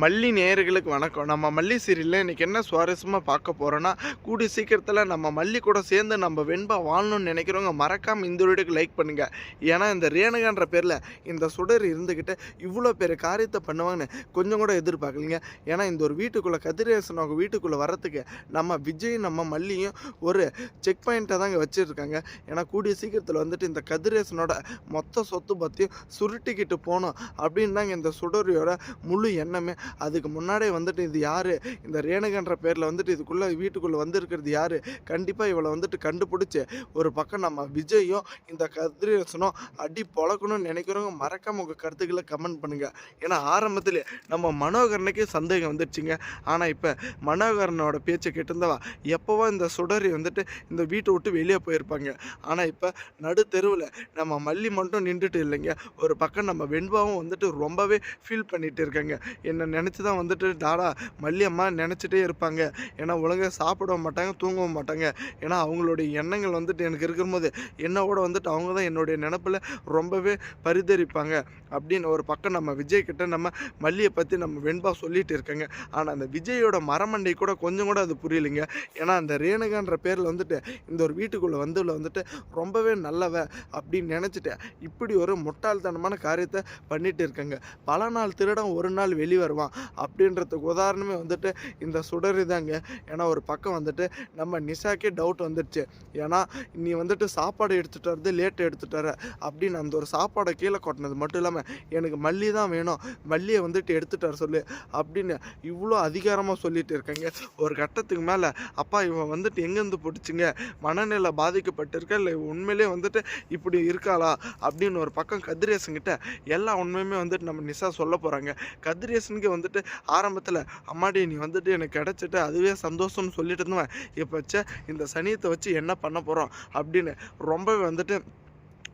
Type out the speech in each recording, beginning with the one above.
மல்லி நேயர்களுக்கு வணக்கம். நம்ம மல்லி சீரியலில் இன்றைக்கி என்ன சுவாரஸ்யமாக பார்க்க போகிறோன்னா கூடிய சீக்கிரத்தில் நம்ம மல்லி கூட சேர்ந்து நம்ம வெண்பா வாழணும்னு நினைக்கிறவங்க மறக்காமல் இந்த வீடியோக்கு லைக் பண்ணுங்கள் ஏன்னா இந்த ரேணுகான்ற பேரில் இந்த சுடர் இருந்துக்கிட்டு இவ்வளோ பெரிய காரியத்தை பண்ணுவாங்கன்னு கொஞ்சம் கூட எதிர்பார்க்கலிங்க. ஏன்னா இந்த ஒரு வீட்டுக்குள்ளே கதிரேசன் அவங்க வீட்டுக்குள்ளே வரத்துக்கு நம்ம விஜய் நம்ம மல்லியும் ஒரு செக் பாயிண்ட்டை தாங்க வச்சுருக்காங்க. ஏன்னா கூடிய சீக்கிரத்தில் வந்துட்டு இந்த கதிரேசனோட மொத்த சொத்து பற்றியும் சுருட்டிக்கிட்டு போகணும் அப்படின்னு தாங்க இந்த சுடரியோட முழு எண்ணமே. அதுக்கு முன்னாடியே வந்துட்டு இது யார்? இந்த ரேணுகன்ற பேரில் வந்துட்டு இதுக்குள்ளே வீட்டுக்குள்ளே வந்திருக்கிறது யார்? கண்டிப்பாக இவளை வந்துட்டு கண்டுபிடிச்சி ஒரு பக்கம் நம்ம விஜயும் இந்த கதிரேசனும் அடி பொழக்கணும்னு நினைக்கிறவங்க மறக்காம உங்கள் கருத்துக்களை கமெண்ட் பண்ணுங்கள் ஏன்னா ஆரம்பத்தில் நம்ம மனோகரனுக்கே சந்தேகம் வந்துடுச்சுங்க. ஆனால் இப்போ மனோகரனோட பேச்சை கேட்டிருந்தவா எப்போவோ இந்த சுடரி வந்துட்டு இந்த வீட்டை விட்டு வெளியே போயிருப்பாங்க. ஆனால் இப்போ நடு தெருவில் நம்ம மல்லி மட்டும் நின்றுட்டு இல்லைங்க. ஒரு பக்கம் நம்ம வெண்பாவும் வந்துட்டு ரொம்பவே ஃபீல் பண்ணிகிட்டு இருக்காங்க. என்ன நினச்சி தான் வந்துட்டு டாடா மல்லியம்மா நினச்சிட்டே இருப்பாங்க. ஏன்னா ஒழுங்காக சாப்பிடவும் மாட்டாங்க தூங்கவும் மாட்டாங்க. ஏன்னா அவங்களுடைய எண்ணங்கள் வந்துட்டு எனக்கு இருக்கும்போது என்னோட வந்துட்டு அவங்க தான் என்னுடைய நினப்பில் ரொம்பவே பரிதரிப்பாங்க. அப்படின்னு ஒரு பக்கம் நம்ம விஜய் கிட்ட நம்ம மல்லியை பற்றி நம்ம வெண்பா சொல்லிட்டு இருக்காங்க. ஆனால் அந்த விஜயோட மரமண்டை கூட கொஞ்சம் கூட அது புரியலைங்க. ஏன்னா அந்த ரேணுகான்ற பேரில் வந்துட்டு இந்த ஒரு வீட்டுக்குள்ளே வந்துள்ள வந்துட்டு ரொம்பவே நல்லவ அப்படின்னு நினச்சிட்டு இப்படி ஒரு முட்டாள்தனமான காரியத்தை பண்ணிட்டு இருக்காங்க. பல நாள் திருடம் ஒரு நாள் வெளி வருவான். அப்படின்றதுக்கு உதாரணமே வந்துட்டு இந்த சுடரி தாங்க ஏன்னா ஒரு பக்கம் வந்துட்டு நம்ம நிஷாக்கே டவுட் வந்துடுச்சு. ஏன்னா நீ வந்துட்டு சாப்பாடு எடுத்துகிட்டு வரது லேட் எடுத்துகிட்டு வர அப்படின்னு அந்த ஒரு சாப்பாடை கீழே கொட்டினது மட்டும் இல்லாமல் எனக்கு மல்லி தான் வேணும். மல்லியை வந்துட்டு எடுத்துகிட்டு வர சொல்லு அப்படின்னு இவ்வளோ அதிகாரமாக சொல்லிட்டு இருக்காங்க. ஒரு கட்டத்துக்கு மேலே அப்பா இவன் வந்துட்டு எங்கேருந்து பிடிச்சிங்க? மனநிலை பாதிக்கப்பட்டிருக்கா? இல்லை உண்மையிலே வந்துட்டு இப்படி இருக்காளா? அப்படின்னு ஒரு பக்கம் கதிரேசன்கிட்ட எல்லா உண்மையுமே வந்துட்டு நம்ம நிஷா சொல்ல போகிறாங்க கதிரேசனுக்கு வந்துட்டு ஆரம்பத்தில் அம்மாடி நீ வந்துட்டு எனக்கு கிடச்சிட்டு அதுவே சந்தோஷம்னு சொல்லிட்டு இருந்தவன். இப்போ ச்சே இந்த சனியத்தை வச்சு என்ன பண்ண போகிறோம் அப்படின்னு ரொம்பவே வந்துட்டு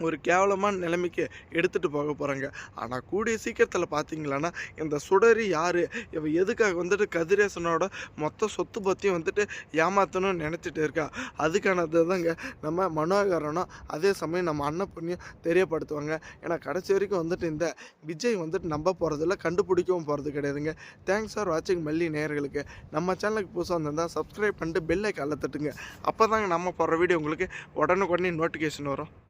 ஒரு கேவலமான நிலைமைக்கு எடுத்துகிட்டு போக போகிறாங்க ஆனால் கூடிய சீக்கிரத்தில் பார்த்தீங்களான்னா இந்த சுடரி யார்? இவ எதுக்காக வந்துட்டு கதிரேசனோட மொத்த சொத்து பற்றியும் வந்துட்டு ஏமாற்றணும்னு நினச்சிட்டு இருக்கா? அதுக்கானது தாங்க நம்ம மனோகரனும் அதே சமயம் நம்ம அன்னப்புண்ணியும் தெரியப்படுத்துவாங்க. ஏன்னா கடைசி வரைக்கும் வந்துட்டு இந்த விஜய் வந்துட்டு நம்ப போகிறதில்ல கண்டுபிடிக்கவும் போகிறது கிடையாதுங்க. தேங்க்ஸ் ஃபார் வாட்சிங் மல்லி நேர்களுக்கு நம்ம சேனலுக்கு புதுசாக வந்திருந்தால் சப்ஸ்கிரைப் பண்ணிட்டு பெல்லை கலத்துட்டுங்க அப்போ தாங்க நம்ம போடுற வீடியோ உங்களுக்கு உடனுக்குடனே நோட்டிஃபிகேஷன் வரும்.